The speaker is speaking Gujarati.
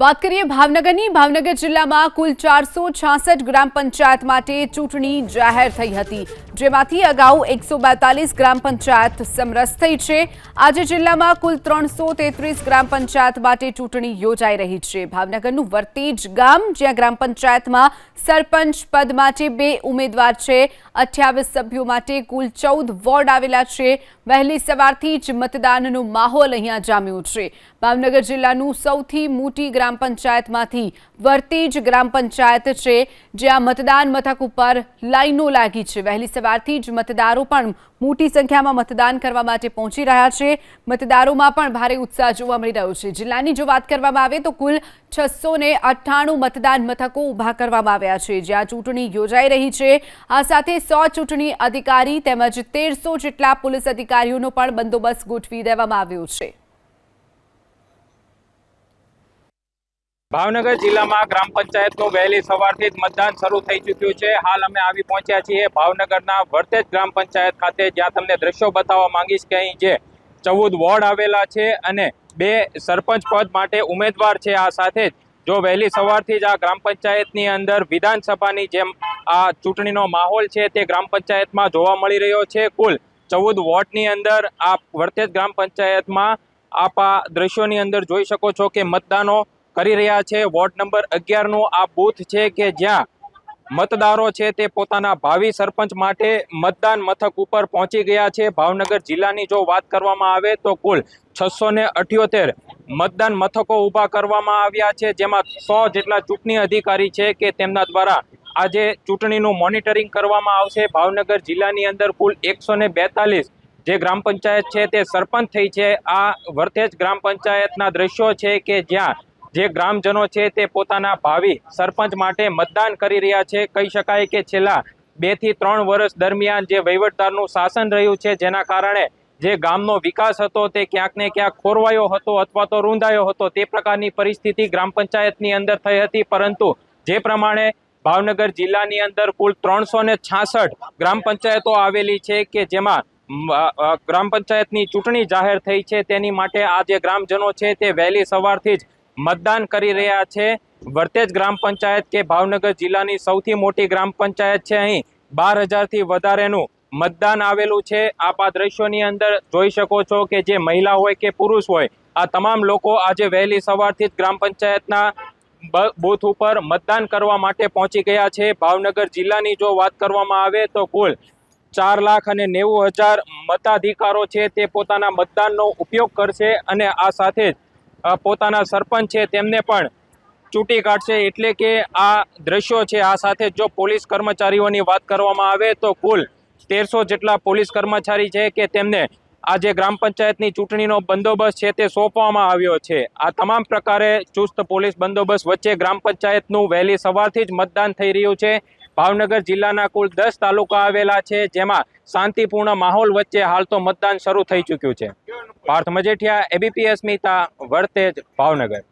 વાત કરીએ ભાવનગરની. ભાવનગર જિલ્લામાં કુલ ચારસો છાસઠ ગ્રામ પંચાયત માટે ચૂંટણી જાહેર થઈ હતી, જેમાંથી અગાઉ એકસો બેતાલીસ ગ્રામ પંચાયત સમરસ થઈ છે. આજે જિલ્લામાં કુલ ત્રણસો તેત્રીસ ગ્રામ પંચાયત માટે ચૂંટણી યોજાઈ રહી છે. ભાવનગરનું વર્તેજ ગામ, જ્યાં ગ્રામ પંચાયતમાં સરપંચ પદ માટે બે ઉમેદવાર છે. અઠ્યાવીસ સભ્યો માટે કુલ ચૌદ વોર્ડ આવેલા છે. વહેલી સવારથી જ મતદાનનો માહોલ અહીંયા જામ્યો છે. ભાવનગર જિલ્લાનું સૌથી મોટી ગ્રામ પંચાયતમાંથી વર્તેજ ગ્રામ પંચાયત છે, જ્યાં મતદાન મથક ઉપર લાઈનો લાગી છે. વહેલી સવારથી જ મતદારો પણ મોટી સંખ્યામાં મતદાન કરવા માટે પહોંચી રહ્યા છે. મતદારોમાં પણ ભારે ઉત્સાહ જોવા મળી રહ્યો છે. જિલ્લાની જો વાત કરવામાં આવે તો કુલ છસો અઠ્ઠાણું મતદાન મથકો ઊભા કરવામાં આવ્યા છે, જ્યાં ચૂંટણી યોજાઈ રહી છે. આ સાથે સો ચૂંટણી અધિકારી તેમજ તેરસો જેટલા પોલીસ અધિકારીઓનો પણ બંદોબસ્ત ગોઠવી દેવામાં આવ્યો છે. ભાવનગર જિલ્લામાં ગ્રામ પંચાયતનું વહેલી સવારથી જ મતદાન શરૂ થઈ ચૂક્યું છે. હાલ અમે આવી પહોંચ્યા છીએ ભાવનગરના વર્તેજ ગ્રામ પંચાયત ખાતે. જ્યાં તમને દ્રશ્યો બતાવવા માંગીશ કે અહીં જે ચૌદ વોર્ડ આવેલા છે અને બે સરપંચ પદ માટે ઉમેદવાર છે આ સાથે જ. જો વહેલી સવારથી જ આ ગ્રામ પંચાયતની અંદર વિધાનસભાની જેમ આ ચૂંટણીનો માહોલ છે તે ગ્રામ પંચાયતમાં જોવા મળી રહ્યો છે. કુલ ચૌદ વોર્ડની અંદર આ વર્તેજ ગ્રામ પંચાયતમાં આપ આ દ્રશ્યોની અંદર જોઈ શકો છો કે મતદાનો કરી રહ્યા છે. વોર્ડ નંબર અગિયારનું આ બૂથ છે કે જ્યાં મતદારો છે તે પોતાના ભાવિ સરપંચ માટે મતદાન મથક ઉપર પહોંચી ગયા છે. ભાવનગર જિલ્લાની જો વાત કરવામાં આવે તો કુલ છસો ને અઠ્યોતેર મતદાન મથકો ઊભા કરવામાં આવ્યા છે. જેમાં સો જેટલા ચૂંટણી અધિકારી છે કે તેમના દ્વારા આજે ચૂંટણીનું મોનિટરિંગ કરવામાં આવશે. ભાવનગર જિલ્લાની અંદર કુલ એકસો ને બેતાલીસ જે ગ્રામ પંચાયત છે તે સરપંચ થઈ છે. આ વર્તેજ ગ્રામ પંચાયતના દ્રશ્યો છે કે જ્યાં જે ગ્રામજનો છે તે પોતાના ભાવિ સરપંચ માટે મતદાન કરી રહ્યા છે. કહી શકાય કે છેલ્લા બેથી ત્રણ વર્ષ દરમિયાન જે વહીવટદારનું શાસન રહ્યું છે, જેના કારણે જે ગામનો વિકાસ હતો તે ક્યાંક ને ક્યાંક ખોરવાયો હતો અથવા તો રૂંધાયો હતો, તે પ્રકારની પરિસ્થિતિ ગ્રામ પંચાયતની અંદર થઈ હતી. પરંતુ જે પ્રમાણે ભાવનગર જિલ્લાની અંદર કુલ ત્રણસો ગ્રામ પંચાયતો આવેલી છે કે જેમાં ગ્રામ પંચાયતની ચૂંટણી જાહેર થઈ છે, તેની માટે આ જે ગ્રામજનો છે તે વહેલી સવારથી જ મતદાન કરી રહ્યા છે. વર્તેજ ગ્રામ પંચાયત કે ભાવનગર જિલ્લાની સૌથી મોટી ગ્રામ પંચાયત છે અહીં. બાર હજારથી વધારેનું મતદાન આવેલું છે. આપ આ દ્રશ્યોની અંદર જોઈ શકો છો કે જે મહિલા હોય કે પુરુષ હોય, આ તમામ લોકો આજે વહેલી સવારથી જ ગ્રામ પંચાયતના બૂથ ઉપર મતદાન કરવા માટે પહોંચી ગયા છે. ભાવનગર જિલ્લાની જો વાત કરવામાં આવે તો કુલ ચાર લાખ અને નેવું હજાર મતાધિકારો છે તે પોતાના મતદાનનો ઉપયોગ કરશે અને આ સાથે જ પોતાના સરપંચ છે, તેમને પણ ચૂંટી કાઢશે. એટલે કે આ દ્રશ્યો છે, આ સાથે જો પોલીસ કર્મચારીઓની વાત કરવામાં આવે તો કુલ તેરસો જેટલા પોલીસ કર્મચારી છે કે તેમને આ જે ગ્રામ પંચાયતની ચૂંટણીનો બંદોબસ્ત છે તે સોંપવામાં આવ્યો છે. આ તમામ પ્રકારે ચુસ્ત પોલીસ બંદોબસ્ત વચ્ચે ગ્રામ પંચાયતનું વહેલી સવારથી જ મતદાન થઈ રહ્યું છે. ભાવનગર જિલ્લાના કુલ દસ તાલુકા આવેલા છે, જેમાં શાંતિપૂર્ણ માહોલ વચ્ચે હાલ તો મતદાન શરૂ થઈ ચૂક્યું છે. પાર્થ મજેઠિયા એબીપી અસ્મિતા વર્તેજ ભાવનગર.